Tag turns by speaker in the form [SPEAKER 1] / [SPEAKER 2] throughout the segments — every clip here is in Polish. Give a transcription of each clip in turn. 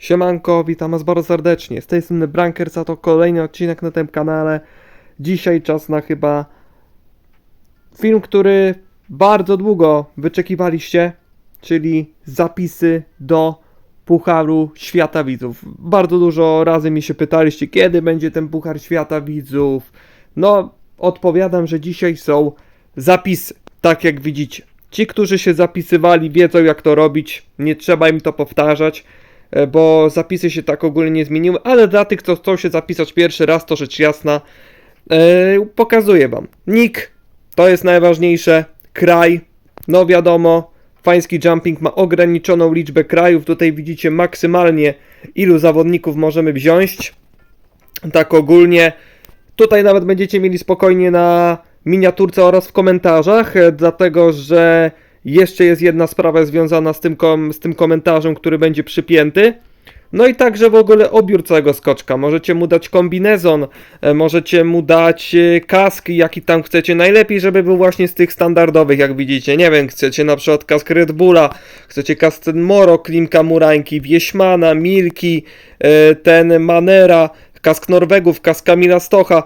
[SPEAKER 1] Siemanko, witam was bardzo serdecznie. Z tej strony Brankers, a to kolejny odcinek na tym kanale. Dzisiaj czas na chyba film, który bardzo długo wyczekiwaliście, czyli zapisy do Pucharu Świata Widzów. Bardzo dużo razy mi się pytaliście, kiedy będzie ten Puchar Świata Widzów. No, odpowiadam, że dzisiaj są zapisy, tak jak widzicie. Ci, którzy się zapisywali, wiedzą jak to robić, nie trzeba im to powtarzać bo zapisy się tak ogólnie nie zmieniły, ale dla tych, co chcą się zapisać pierwszy raz, to rzecz jasna, e, pokazuję wam. Nick to jest najważniejsze, kraj, no wiadomo, pański jumping ma ograniczoną liczbę krajów, tutaj widzicie maksymalnie ilu zawodników możemy wziąć, tak ogólnie. Tutaj nawet będziecie mieli spokojnie na miniaturce oraz w komentarzach, e, dlatego że jeszcze jest jedna sprawa związana z tym, kom, z tym komentarzem, który będzie przypięty. No i także w ogóle obiór całego skoczka. Możecie mu dać kombinezon, e, możecie mu dać e, kask, jaki tam chcecie. Najlepiej, żeby był właśnie z tych standardowych, jak widzicie. Nie wiem, chcecie na przykład kask Red Bulla, chcecie kask ten Moro, Klimka Murańki, Wieśmana, Milki, e, ten Manera, kask Norwegów, kask Kamila Stocha.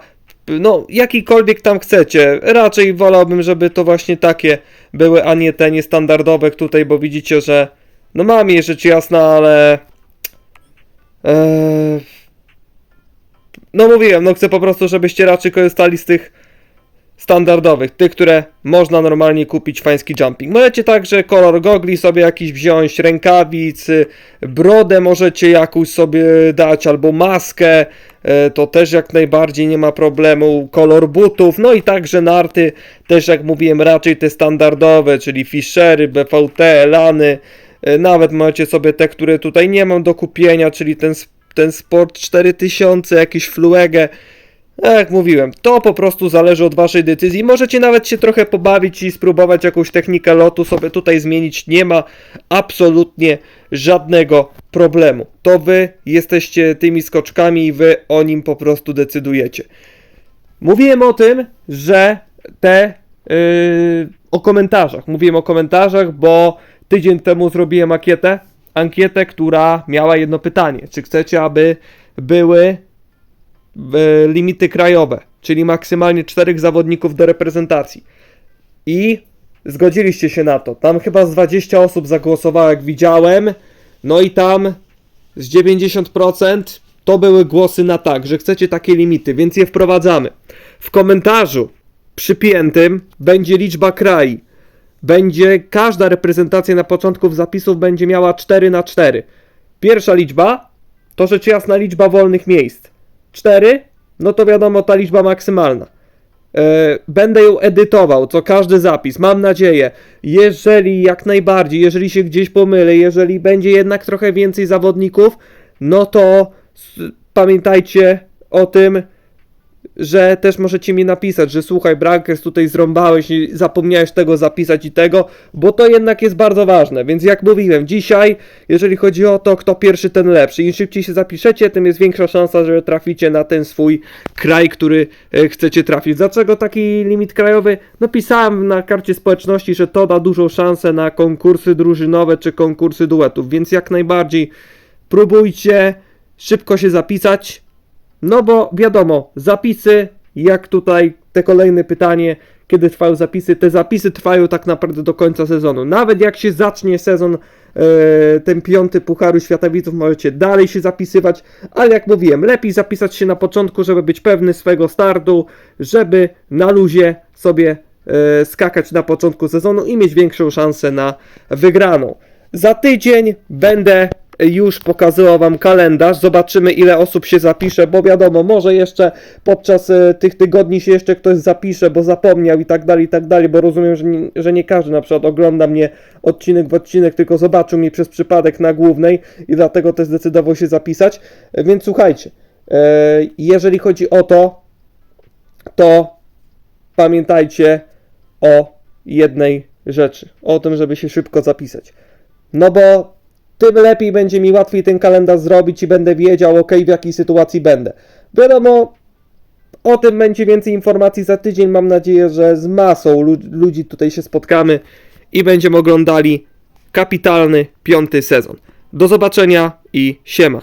[SPEAKER 1] No, jakikolwiek tam chcecie. Raczej wolałbym, żeby to właśnie takie były, a nie te niestandardowe tutaj, bo widzicie, że no mam je rzecz jasna, ale Eee... No mówiłem, no chcę po prostu, żebyście raczej korzystali z tych standardowych, tych, które można normalnie kupić w pański jumping. Możecie także kolor gogli sobie jakiś wziąć, rękawic, brodę możecie jakąś sobie dać, albo maskę, e, to też jak najbardziej nie ma problemu, kolor butów, no i także narty, też jak mówiłem, raczej te standardowe, czyli Fischery, BVT, Lany, E, Nawet macie sobie te, które tutaj nie mam do kupienia, czyli ten, ten Sport 4000, jakiś Fluege. Jak mówiłem, to po prostu zależy od waszej decyzji. Możecie nawet się trochę pobawić i spróbować jakąś technikę lotu sobie tutaj zmienić. Nie ma absolutnie żadnego problemu. To wy jesteście tymi skoczkami i wy o nim po prostu decydujecie. Mówiłem o tym, że te yy, o komentarzach. Mówiłem o komentarzach, bo tydzień temu zrobiłem ankietę, ankietę, która miała jedno pytanie. Czy chcecie, aby były limity krajowe, czyli maksymalnie czterech zawodników do reprezentacji. I zgodziliście się na to. Tam chyba z 20 osób zagłosowało, jak widziałem. No i tam z 90% to były głosy na tak, że chcecie takie limity, więc je wprowadzamy. W komentarzu przypiętym będzie liczba kraj. Będzie każda reprezentacja na początku zapisów będzie miała 4 na 4. Pierwsza liczba to rzecz jasna liczba wolnych miejsc. 4, no to wiadomo ta liczba maksymalna. E, Będę ją edytował, co każdy zapis. Mam nadzieję, jeżeli jak najbardziej, jeżeli się gdzieś pomylę, jeżeli będzie jednak trochę więcej zawodników, no to pamiętajcie o tym, że też możecie mi napisać, że słuchaj, Brankers tutaj zrąbałeś i zapomniałeś tego zapisać i tego, bo to jednak jest bardzo ważne. Więc jak mówiłem, dzisiaj, jeżeli chodzi o to, kto pierwszy, ten lepszy. Im szybciej się zapiszecie, tym jest większa szansa, że traficie na ten swój kraj, który e, chcecie trafić. Dlaczego taki limit krajowy? No pisałem na karcie społeczności, że to da dużą szansę na konkursy drużynowe czy konkursy duetów, więc jak najbardziej próbujcie szybko się zapisać. No bo wiadomo, zapisy, jak tutaj te kolejne pytanie, kiedy trwają zapisy, te zapisy trwają tak naprawdę do końca sezonu. Nawet jak się zacznie sezon, e, ten piąty Pucharu Światowiców, możecie dalej się zapisywać, ale jak mówiłem, lepiej zapisać się na początku, żeby być pewny swego startu, żeby na luzie sobie e, skakać na początku sezonu i mieć większą szansę na wygraną. Za tydzień będę już pokazywał Wam kalendarz. Zobaczymy, ile osób się zapisze, bo wiadomo, może jeszcze podczas e, tych tygodni się jeszcze ktoś zapisze, bo zapomniał i tak dalej, i tak dalej, bo rozumiem, że nie, że nie każdy na przykład ogląda mnie odcinek w odcinek, tylko zobaczył mnie przez przypadek na głównej i dlatego też zdecydował się zapisać. E, Więc słuchajcie, e, jeżeli chodzi o to, to pamiętajcie o jednej rzeczy, o tym, żeby się szybko zapisać. No bo tym lepiej będzie mi łatwiej ten kalendarz zrobić i będę wiedział, ok, w jakiej sytuacji będę. Wiadomo, o tym będzie więcej informacji za tydzień. Mam nadzieję, że z masą lu- ludzi tutaj się spotkamy i będziemy oglądali kapitalny piąty sezon. Do zobaczenia i siema.